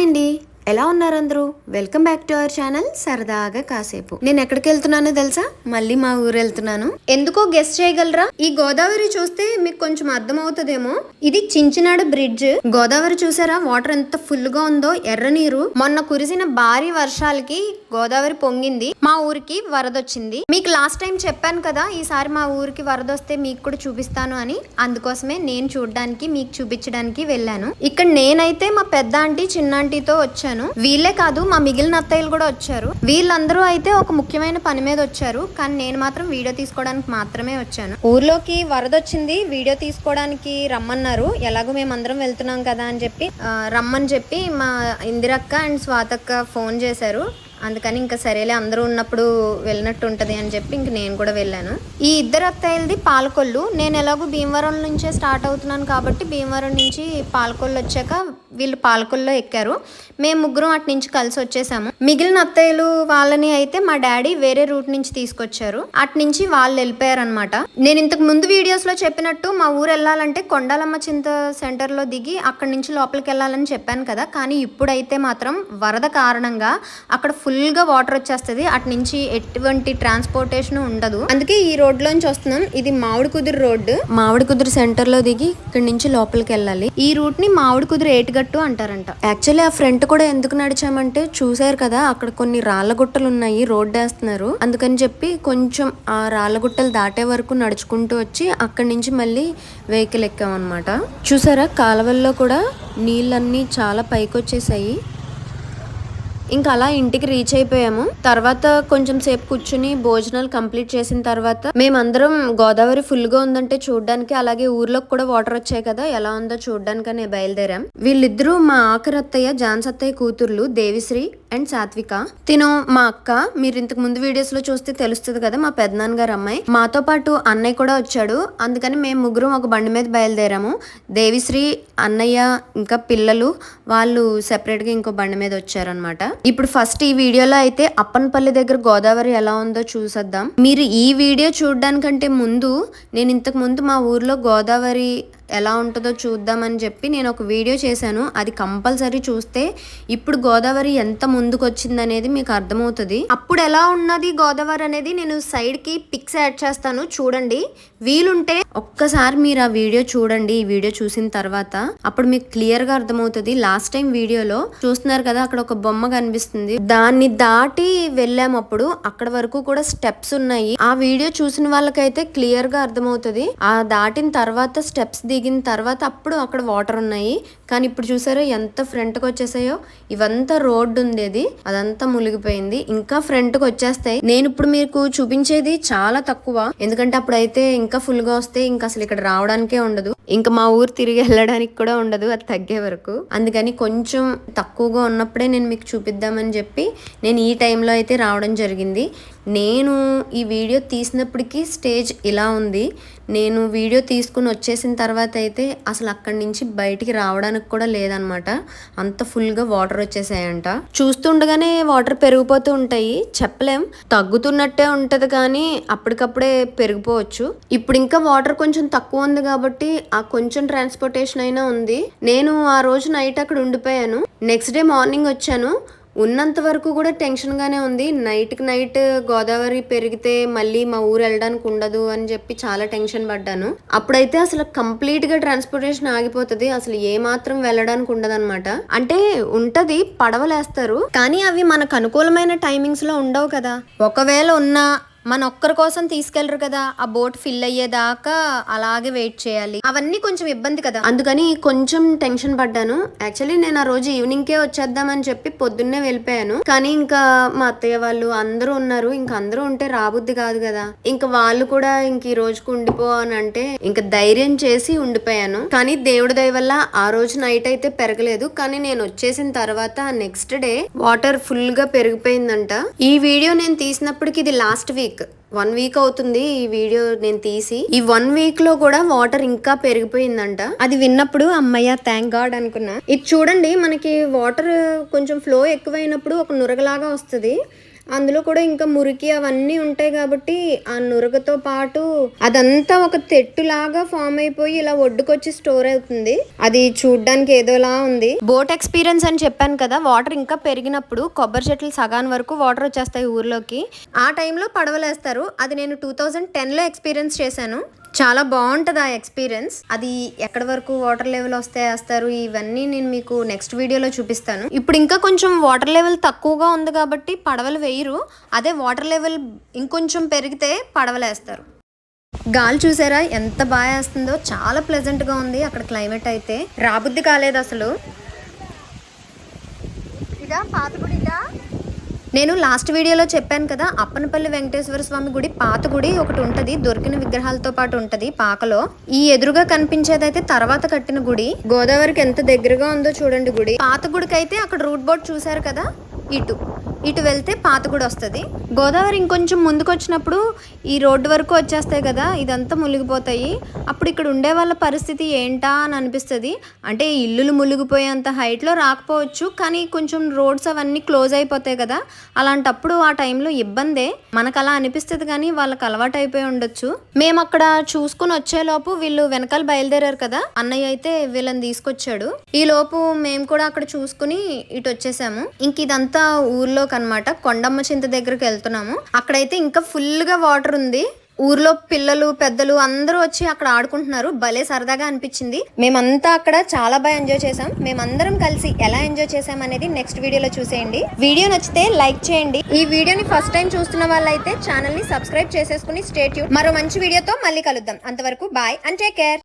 Bye అండి. ఎలా ఉన్నారు అందరూ? Welcome back to our channel సరదాగా కాసేపు. నేను ఎక్కడికి వెళ్తున్నానో తెలుసా? మళ్ళీ మా ఊరు వెళ్తున్నాను. ఎందుకో గెస్ట్ చేయగలరా? ఈ గోదావరి చూస్తే మీకు కొంచెం అర్థం అవుతుందేమో ఇది చించినాడు బ్రిడ్జ్ గోదావరి చూసారా? వాటర్ ఎంత ఫుల్గా ఉందో ఎర్ర నీరు. మొన్న కురిసిన భారీ వర్షాలకి గోదావరి పొంగింది. మా ఊరికి వరద వచ్చింది మీకు లాస్ట్ టైం చెప్పాను కదా ఈసారి మా ఊరికి వరద వస్తే మీకు కూడా చూపిస్తాను అని. అందుకోసమే నేను చూడడానికి మీకు చూపించడానికి వెళ్ళాను. ఇక్కడ నేనైతే మా పెద్ద ఆంటీ చిన్న ఆంటీతో వచ్చాను. వీళ్ళే కాదు మా మిగిలిన అత్తయ్యలు కూడా వచ్చారు. వీళ్ళందరూ అయితే ఒక ముఖ్యమైన పని మీద వచ్చారు. కానీ నేను మాత్రం వీడియో తీసుకోవడానికి మాత్రమే వచ్చాను. ఊర్లోకి వరద వచ్చింది. వీడియో తీసుకోవడానికి రమ్మన్నారు. ఎలాగో మేమందరం వెళ్తున్నాం కదా అని చెప్పి రమ్మని చెప్పి మా ఇందిరక్క అండ్ స్వాతక్క ఫోన్ చేశారు. అందుకని ఇంకా సరేలే అందరూ ఉన్నప్పుడు వెళ్ళినట్టు ఉంటుంది అని చెప్పి ఇంక నేను కూడా వెళ్ళాను. ఈ ఇద్దరు అత్తయ్యలది పాలకొల్లు. నేను ఎలాగో భీమవరం నుంచే స్టార్ట్ అవుతున్నాను కాబట్టి భీమవరం నుంచి పాలకొల్లు వచ్చాక వీళ్ళు పాలకొల్లో ఎక్కారు. మేము ముగ్గురం అటు నుంచి కలిసి వచ్చేసాము. మిగిలిన అత్తయ్యలు వాళ్ళని అయితే మా డాడీ వేరే రూట్ నుంచి తీసుకొచ్చారు. అటు నుంచి వాళ్ళు వెళ్ళిపోయారు అనమాట నేను ఇంతకు ముందు వీడియోస్లో చెప్పినట్టు మా ఊరు వెళ్ళాలంటే కొండాలమ్మ చింత సెంటర్లో దిగి అక్కడి నుంచి లోపలికి వెళ్ళాలని చెప్పాను కదా. కానీ ఇప్పుడైతే మాత్రం వరద కారణంగా అక్కడ ఫుల్గా వాటర్ వచ్చేస్తుంది. అటు నుంచి ఎటువంటి ట్రాన్స్పోర్టేషన్ ఉండదు. అందుకే ఈ రోడ్ లోంచి వస్తున్నాం. ఇది మామిడి కుదురు రోడ్డు. మామిడి కుదురు సెంటర్లో దిగి ఇక్కడ నుంచి లోపలికి వెళ్ళాలి. ఈ రూట్ని మామిడి కుదురు ఏటిగట్టు అంటారంట. యాక్చువల్లీ ఆ ఫ్రంట్ కూడా ఎందుకు నడిచామంటే చూసారు కదా అక్కడ కొన్ని రాళ్ళ గుట్టలు ఉన్నాయి రోడ్ వేస్తున్నారు. అందుకని చెప్పి కొంచెం ఆ రాళ్ళ గుట్టలు దాటే వరకు నడుచుకుంటూ వచ్చి అక్కడి నుంచి మళ్ళీ వెహికల్ ఎక్కామన్నమాట. చూసారా కాలువల్లో కూడా నీళ్ళన్నీ చాలా పైకి వచ్చేసాయి ఇంకా అలా ఇంటికి రీచ్ అయిపోయాము. తర్వాత కొంచెం సేపు కూర్చుని భోజనాలు కంప్లీట్ చేసిన తర్వాత మేమందరం గోదావరి ఫుల్గా ఉందంటే చూడడానికి అలాగే ఊర్లోకి కూడా వాటర్ వచ్చాయి కదా ఎలా ఉందో చూడడానికనే బయలుదేరాం. వీళ్ళిద్దరూ మా ఆఖరి అత్తయ్య జాన్స్ అత్తయ్య కూతుర్లు దేవిశ్రీ అండ్ సాత్విక. తిను మా అక్క మీరు ఇంతకు ముందు వీడియోస్లో చూస్తే తెలుస్తుంది కదా మా పెద్దనాన్న గారు అమ్మాయి. మాతో పాటు అన్నయ్య కూడా వచ్చాడు. అందుకని మేము ముగ్గురం ఒక బండి మీద బయలుదేరాము. దేవిశ్రీ అన్నయ్య ఇంకా పిల్లలు వాళ్ళు సెపరేట్గా ఇంకో బండి మీద వచ్చారనమాట ఇప్పుడు ఫస్ట్ ఈ వీడియోలో అయితే అప్పనపల్లి దగ్గర గోదావరి ఎలా ఉందో చూసేద్దాం. మీరు ఈ వీడియో చూడడానికంటే ముందు నేను ఇంతకు ముందు మా ఊర్లో గోదావరి ఎలా ఉంటుందో చూద్దామని చెప్పి నేను ఒక వీడియో చేశాను. అది కంపల్సరీ చూస్తే ఇప్పుడు గోదావరి ఎంత ముందుకు వచ్చింది అనేది మీకు అర్థమవుతుంది. అప్పుడు ఎలా ఉన్నది గోదావరి అనేది నేను సైడ్కి పిక్స్ యాడ్ చేస్తాను. చూడండి. వీలుంటే ఒక్కసారి మీరు ఆ వీడియో చూడండి. ఈ వీడియో చూసిన తర్వాత అప్పుడు మీకు క్లియర్గా అర్థమవుతుంది. లాస్ట్ టైం వీడియోలో చూస్తున్నారు కదా అక్కడ ఒక బొమ్మ కనిపిస్తుంది. దాన్ని దాటి వెళ్ళాము అప్పుడు అక్కడ వరకు కూడా స్టెప్స్ ఉన్నాయి. ఆ వీడియో చూసిన వాళ్ళకైతే క్లియర్గా అర్థమవుతుంది. ఆ దాటిన తర్వాత స్టెప్స్ దిగిన తర్వాత అప్పుడు అక్కడ వాటర్ ఉన్నాయి. కానీ ఇప్పుడు చూసారో ఎంత ఫ్రంట్కి వచ్చేసాయో? ఇవంతా రోడ్డు ఉండేది అదంతా మునిగిపోయింది. ఇంకా ఫ్రంట్కి వచ్చేస్తాయి. నేను ఇప్పుడు మీకు చూపించేది చాలా తక్కువ. ఎందుకంటే అప్పుడైతే ఇంకా ఫుల్గా వస్తే ఇంకా అసలు ఇక్కడ రావడానికే ఉండదు. ఇంకా మా ఊరు తిరిగి వెళ్ళడానికి కూడా ఉండదు. అది తగ్గే వరకు. అందుకని కొంచెం తక్కువగా ఉన్నప్పుడే నేను మీకు చూపిద్దామని చెప్పి నేను ఈ టైంలో అయితే రావడం జరిగింది. నేను ఈ వీడియో తీసినప్పటికీ స్టేజ్ ఇలా ఉంది. నేను వీడియో తీసుకుని వచ్చేసిన తర్వాత అయితే అసలు అక్కడి నుంచి బయటికి రావడానికి కూడా లేదనమాట. అంత ఫుల్గా వాటర్ వచ్చేసాయంట. చూస్తుండగానే వాటర్ పెరిగిపోతూ ఉంటాయి. చెప్పలేం. తగ్గుతున్నట్టే ఉంటుంది కానీ అప్పటికప్పుడే పెరిగిపోవచ్చు. ఇప్పుడు ఇంకా వాటర్ కొంచెం తక్కువ ఉంది కాబట్టి ఆ కొంచెం ట్రాన్స్పోర్టేషన్ అయినా ఉంది. నేను ఆ రోజు నైట్ అక్కడ ఉండిపోయాను. నెక్స్ట్ డే మార్నింగ్ వచ్చాను. ఉన్నంత వరకు కూడా టెన్షన్గానే ఉంది. నైట్కి నైట్ గోదావరి పెరిగితే మళ్ళీ మా ఊరు వెళ్ళడానికి ఉండదు అని చెప్పి చాలా టెన్షన్ పడ్డాను. అప్పుడైతే అసలు కంప్లీట్గా ట్రాన్స్పోర్టేషన్ ఆగిపోతుంది. అసలు ఏ మాత్రం వెళ్ళడానికి ఉండదన్నమాట. అంటే ఉంటది పడవలేస్తారు. కానీ అవి మనకు అనుకూలమైన టైమింగ్స్లో ఉండవు కదా. ఒకవేళ ఉన్నా మన ఒక్కరి కోసం తీసుకెళ్ళరు కదా. ఆ బోట్ ఫిల్ అయ్యేదాకా అలాగే వెయిట్ చేయాలి. అవన్నీ కొంచెం ఇబ్బంది కదా. అందుకని కొంచెం టెన్షన్ పడ్డాను. యాక్చువల్లీ నేను ఆ రోజు ఈవినింగ్ కే వచ్చేద్దామని చెప్పి పొద్దున్నే వెళ్ళిపోయాను. కానీ ఇంకా మా అత్తయ్య వాళ్ళు అందరూ ఉన్నారు. ఇంకా అందరూ ఉంటే రాబుద్ది కాదు కదా. ఇంకా వాళ్ళు కూడా ఇంక ఈ రోజుకు ఉండిపో అని అంటే ఇంకా ధైర్యం చేసి ఉండిపోయాను. కానీ దేవుడి దయ వల్ల ఆ రోజు నైట్ అయితే పెరగలేదు. కానీ నేను వచ్చేసిన తర్వాత నెక్స్ట్ డే వాటర్ ఫుల్గా పెరిగిపోయిందంట. ఈ వీడియో నేను తీసినప్పటికి ఇది లాస్ట్ వీక్. వన్ వీక్ అవుతుంది ఈ వీడియో నేను తీసి. ఈ వన్ వీక్లో కూడా వాటర్ ఇంకా పెరిగిపోయిందంట. అది విన్నప్పుడు అమ్మయ్య థ్యాంక్ గాడ్ అనుకున్నా. ఇది చూడండి మనకి వాటర్ కొంచెం ఫ్లో ఎక్కువైనప్పుడు ఒక నురగలాగా వస్తుంది. అందులో కూడా ఇంకా మురికి అవన్నీ ఉంటాయి కాబట్టి ఆ నురగతో పాటు అదంతా ఒక తెట్టులాగా ఫామ్ అయిపోయి ఇలా ఒడ్డుకొచ్చి స్టోర్ అవుతుంది. అది చూడ్డానికి ఏదోలా ఉంది. బోట్ ఎక్స్పీరియన్స్ అని చెప్పాను కదా వాటర్ ఇంకా పెరిగినప్పుడు కొబ్బరి చెట్లు సగాన్ వరకు వాటర్ వచ్చేస్తాయి ఊర్లోకి. ఆ టైంలో పడవలేస్తారు. అది నేను టూ థౌజండ్ టెన్లో ఎక్స్పీరియన్స్ చేశాను. చాలా బాగుంటుంది ఆ ఎక్స్పీరియన్స్. అది ఎక్కడి వరకు వాటర్ లెవెల్ వస్తే వేస్తారు ఇవన్నీ నేను మీకు నెక్స్ట్ వీడియోలో చూపిస్తాను. ఇప్పుడు ఇంకా కొంచెం వాటర్ లెవెల్ తక్కువగా ఉంది కాబట్టి పడవలు వేయరు. అదే వాటర్ లెవెల్ ఇంకొంచెం పెరిగితే పడవలు వేస్తారు. గాలి చూసారా ఎంత బాగా వేస్తుందో? చాలా ప్లెజెంట్గా ఉంది అక్కడ క్లైమేట్ అయితే. రాబుద్ది కాలేదు అసలు. ఇదా పాత నేను లాస్ట్ వీడియోలో చెప్పాను కదా అప్పనపల్లి వెంకటేశ్వర స్వామి గుడి పాత గుడి ఒకటి ఉంటుంది దొరికిన విగ్రహాలతో పాటు ఉంటుంది పాకలో. ఈ ఎదురుగా కనిపించేదైతే తర్వాత కట్టిన గుడి. గోదావరికి ఎంత దగ్గరగా ఉందో చూడండి గుడి. పాత గుడికి అయితే అక్కడ రూట్ బోర్డ్ చూసారు కదా ఇటు. ఇటు వెళ్తే పాత కూడా వస్తుంది. గోదావరి ఇంకొంచెం ముందుకు వచ్చినప్పుడు ఈ రోడ్డు వరకు వచ్చేస్తాయి కదా ఇదంతా మునిగిపోతాయి. అప్పుడు ఇక్కడ ఉండే వాళ్ళ పరిస్థితి ఏంటా అని అనిపిస్తుంది. అంటే ఇల్లులు మునిగిపోయేంత హైట్లో రాకపోవచ్చు కానీ కొంచెం రోడ్స్ అవన్నీ క్లోజ్ అయిపోతాయి కదా అలాంటప్పుడు ఆ టైంలో ఇబ్బందే. మనకు అలా అనిపిస్తుంది కానీ వాళ్ళకి అలవాటు అయిపోయి ఉండొచ్చు. మేము అక్కడ చూసుకుని వచ్చేలోపు వీళ్ళు వెనకాల బయలుదేరారు కదా అన్నయ్య అయితే వీళ్ళని తీసుకొచ్చాడు. ఈ లోపు మేము కూడా అక్కడ చూసుకుని ఇటు వచ్చేసాము. ఇంక ఇదంతా లోకి అనమాట కొండమ్మ చింత దగ్గరికి వెళ్తున్నాము. అక్కడైతే ఇంకా ఫుల్గా వాటర్ ఉంది. ఊర్లో పిల్లలు పెద్దలు అందరూ వచ్చి అక్కడ ఆడుకుంటున్నారు. భలే సరదాగా అనిపించింది. మేమంతా అక్కడ చాలా బాగా ఎంజాయ్ చేసాం మేమందరం కలిసి ఎలా ఎంజాయ్ చేసాం అనేది నెక్స్ట్ వీడియోలో చూసేయండి. వీడియో నచ్చితే లైక్ చేయండి. ఈ వీడియోని ఫస్ట్ టైం చూస్తున్న వాళ్ళైతే ఛానల్ని సబ్స్క్రైబ్ చేసేసుకుని స్టేట్ మరో మంచి వీడియోతో మళ్ళీ కలుద్దాం. అంతవరకు బాయ్ అండ్ టేక్ కేర్.